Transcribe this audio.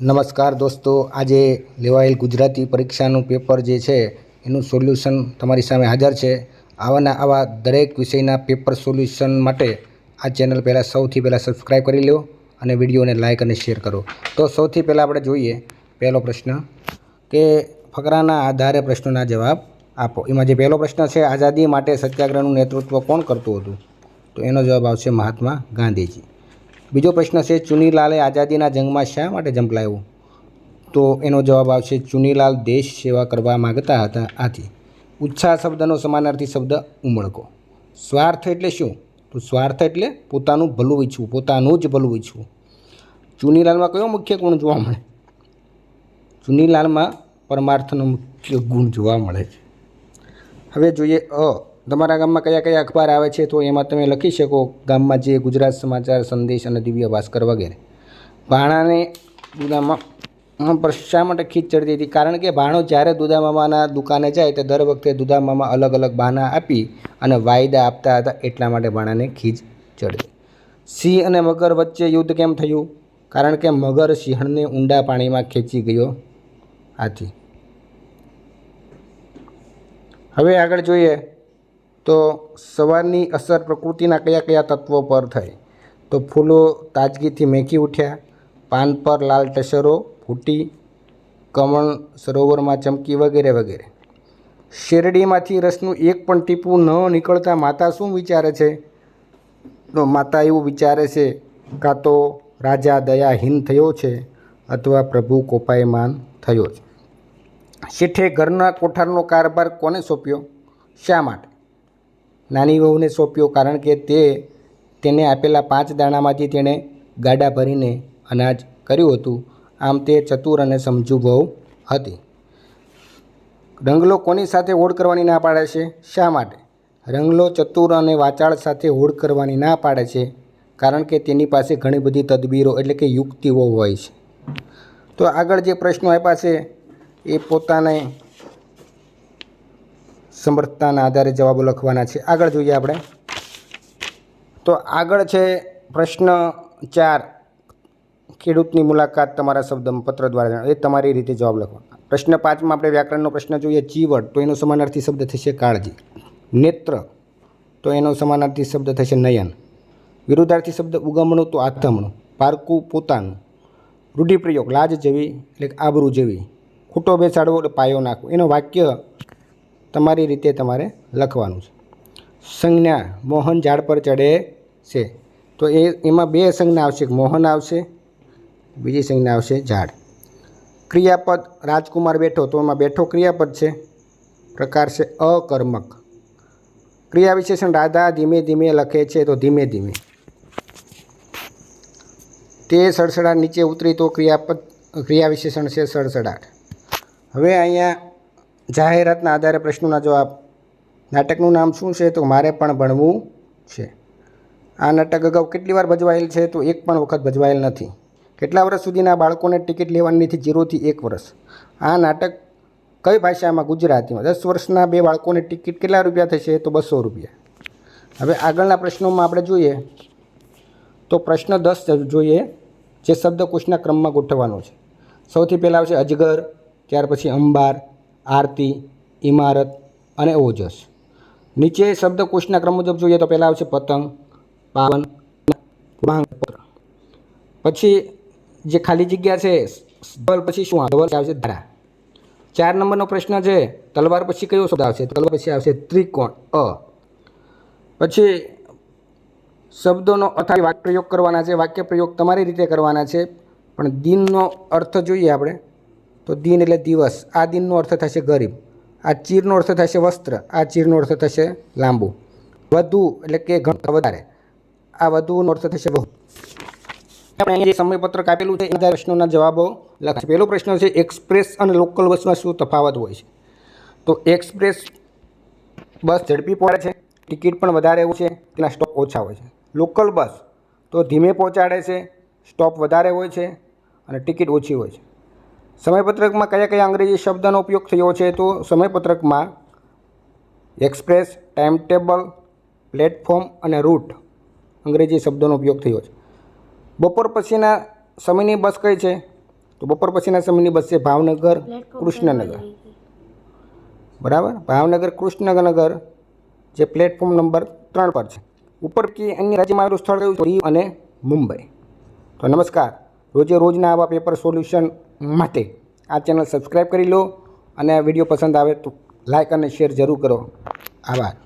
નમસ્કાર દોસ્તો, આજે લેવાયેલ ગુજરાતી પરીક્ષાનું પેપર જે છે, એનું સોલ્યુશન તમારી સામે હાજર છે. આવાના આવા દરેક વિષયના પેપર સોલ્યુશન માટે આ ચેનલ પહેલાં સૌથી પહેલાં સબસ્ક્રાઈબ કરી લો અને વિડીયોને લાઇક અને શેર કરો. તો સૌથી પહેલાં આપણે જોઈએ, પહેલો પ્રશ્ન કે ફકરાના આધારે પ્રશ્નોના જવાબ આપો. એમાં જે પહેલો પ્રશ્ન છે, આઝાદી માટે સત્યાગ્રહનું નેતૃત્વ કોણ કરતું હતું? તો એનો જવાબ આવશે મહાત્મા ગાંધીજી. બીજો પ્રશ્ન છે, ચુનીલાલે આઝાદીના જંગમાં શા માટે ઝંપલાવ્યું તો એનો જવાબ આવશે, ચુનીલાલ દેશ સેવા કરવા માગતા હતા આથી. ઉત્સાહ શબ્દનો સમાનાર્થી શબ્દ ઉમળકો. સ્વાર્થ એટલે શું? તો સ્વાર્થ એટલે પોતાનું ભલું ઈચ્છવું, પોતાનું જ ભલું ઈચ્છવું. ચુનીલાલમાં કયો મુખ્ય ગુણ જોવા મળે? ચુનીલાલમાં પરમાર્થનો મુખ્ય ગુણ જોવા મળે છે. હવે જોઈએ અ તમારા ગામમાં કયા કયા અખબાર આવે છે તો એમાં તમે લખી શકો ગામમાં જે ગુજરાત સમાચાર, સંદેશ અને દિવ્ય ભાસ્કર વગેરે. ભાણાને દુદામાં પર શા માટે ખીચ ચડતી હતી? કારણ કે ભાણો જ્યારે દુદામામાના દુકાને જાય તો દર વખતે દુદામામા અલગ અલગ બહાના આપી અને વાયદા આપતા હતા એટલા માટે ભાણાને ખીચ ચડતી. સિંહ અને મગર વચ્ચે યુદ્ધ કેમ થયું? કારણ કે મગર સિંહણને ઊંડા પાણીમાં ખેંચી ગયો આથી. હવે આગળ જોઈએ. તો સવારની અસર પ્રકૃતિના કયા કયા તત્વો પર થઈ? તો ફૂલો તાજગીથી મેંકી ઉઠ્યા, પાન પર લાલ ટસરો ફૂટી કમળ સરોવરમાં ચમકી વગેરે વગેરે. શેરડીમાંથી રસનું એક પણ ટીપું ન નીકળતા માતા શું વિચારે છે? તો માતા એવું વિચારે છે, કાં તો રાજા દયાહીન થયો છે અથવા પ્રભુ કોપાયમાન થયો છે. શેઠે ઘરના કોઠારનો કારભાર કોને સોંપ્યો? શા માટે? નાની વહુને સોંપ્યો કારણ કે તે તેને આપેલા પાંચ દાણામાંથી તેણે ગાડા ભરીને અનાજ કર્યું હતું. આમ તે ચતુર અને સમજુ વહુ હતી. રંગલો કોની સાથે હોડ કરવાની ના પાડે છે? શા માટે? રંગલો ચતુર અને વાચાળ સાથે હોડ કરવાની ના પાડે છે કારણ કે તેની પાસે ઘણી બધી તદબીરો એટલે કે યુક્તિઓ હોય છે. તો આગળ જે પ્રશ્નો આપ્યા છે એ પોતાને સમર્થતાના આધારે જવાબો લખવાના છે. આગળ જોઈએ આપણે. તો આગળ છે પ્રશ્ન ચાર. ખેડૂતની મુલાકાત તમારા શબ્દમાં પત્ર દ્વારા એ તમારી રીતે જવાબ લખવા પ્રશ્ન પાંચમાં આપણે વ્યાકરણનો પ્રશ્ન જોઈએ. ચીવડ, તો એનો સમાનાર્થી શબ્દ થશે કાળજી. નેત્ર, તો એનો સમાનાર્થી શબ્દ થશે નયન. વિરુદ્ધાર્થી શબ્દ ઉગમણું, તો આથમણું. પારકું, પોતાનું. રૂઢિપ્રયોગ, લાજ જેવી, એટલે આબરૂ જેવી. ખૂટો બેસાડવો, એટલે પાયો નાખવો. એનો વાક્ય તમારી રીતે તમારે લખવાનું છે. સંજ્ઞા, મોહન ઝાડ પર ચડે છે. તો એ, એમાં બે સંજ્ઞા આવશે. એક મોહન આવશે, બીજી સંજ્ઞા આવશે ઝાડ. ક્રિયાપદ, રાજકુમાર બેઠો, તો એમાં બેઠો ક્રિયાપદ છે. પ્રકાર છે અકર્મક. ક્રિયા વિશેષણ રાધા ધીમે ધીમે લખે છે, તો ધીમે ધીમે. તે સડસડાટ નીચે ઉતરી, તો ક્રિયાપદ, ક્રિયા વિશેષણ છે સડસડાટ. હવે અહીંયા જાહેરાતના આધારે પ્રશ્નોના જવાબ. નાટકનું નામ શું છે? તો મારે પણ ભણવું છે. આ નાટક અગાઉ કેટલી વાર ભજવાયેલ છે? તો એક પણ વખત ભજવાયેલ નથી. કેટલા વર્ષ સુધીના બાળકોને ટિકિટ લેવાની નથી? જીરોથી એક વર્ષ. આ નાટક કઈ ભાષામાં? ગુજરાતીમાં. દસ વર્ષના બે બાળકોને ટિકિટ કેટલા રૂપિયા થશે? તો બસો રૂપિયા. હવે આગળના પ્રશ્નોમાં આપણે જોઈએ. તો પ્રશ્ન દસ જોઈએ, જે શબ્દકોશના ક્રમમાં ગોઠવવાનો છે. સૌથી પહેલાં આવશે અજગર, ત્યાર પછી અંબાર આરતી ઇમારત અને ઓજસ. નીચે શબ્દકોશના ક્રમ મુજબ જોઈએ તો પહેલાં આવશે પતંગ, પાવન પૂર્ણાંકપત્ર પછી જે ખાલી જગ્યા છે, ધવલ પછી શું? ધવલ આવશે ધારા. ચાર નંબરનો પ્રશ્ન છે, તલવાર પછી કયો શબ્દ આવશે? તલવાર પછી આવશે ત્રિકોણ, અ. પછી શબ્દોનો અથારી વાક્ય પ્રયોગ કરવાના છે, વાક્ય પ્રયોગ તમારી રીતે કરવાના છે, પણ દિનનો અર્થ જોઈએ આપણે. તો દિન એટલે દિવસ. આ દિનનો અર્થ થશે ગરીબ. આ ચીરનો અર્થ થશે વસ્ત્ર. આ ચીરનો અર્થ થશે લાંબુ. વધુ એટલે કે ઘણું વધારે. આ વધુનો અર્થ થશે બહુ. આપણે અહીંયા જે સમયપત્રક આપેલું છે, એના પ્રશ્નોના જવાબો લખશે. પહેલો પ્રશ્ન છે, એક્સપ્રેસ અને લોકલ બસમાં શું તફાવત હોય છે? તો એક્સપ્રેસ બસ ઝડપી પહોંચે છે, ટિકિટ પણ વધારે હોય છે, તેના સ્ટોપ ઓછા હોય છે. લોકલ બસ તો ધીમે પહોંચાડે છે, સ્ટોપ વધારે હોય છે અને ટિકિટ ઓછી હોય છે. સમયપત્રકમાં કયા કયા અંગ્રેજી શબ્દનો ઉપયોગ થયો છે તો સમયપત્રકમાં એક્સપ્રેસ ટાઈમ ટેબલ પ્લેટફોર્મ અને રૂટ અંગ્રેજી શબ્દોનો ઉપયોગ થયો છે. બપોર પછીના સમયની બસ કઈ છે? તો બપોર પછીના સમયની બસ છે ભાવનગર કૃષ્ણનગર. બરાબર? ભાવનગર કૃષ્ણનગર જે પ્લેટફોર્મ નંબર ત્રણ પર છે. ઉપર કે અન્ય રાજ્યમાં આવેલું સ્થળ કયું છે? અને મુંબઈ. તો નમસ્કાર. રોજે રોજના આવા પેપર સોલ્યુશન માટે આ ચેનલ સબસ્ક્રાઈબ કરી લો અને આ વીડિયો પસંદ આવે તો લાઇક અને શેર જરૂર કરો. આભાર.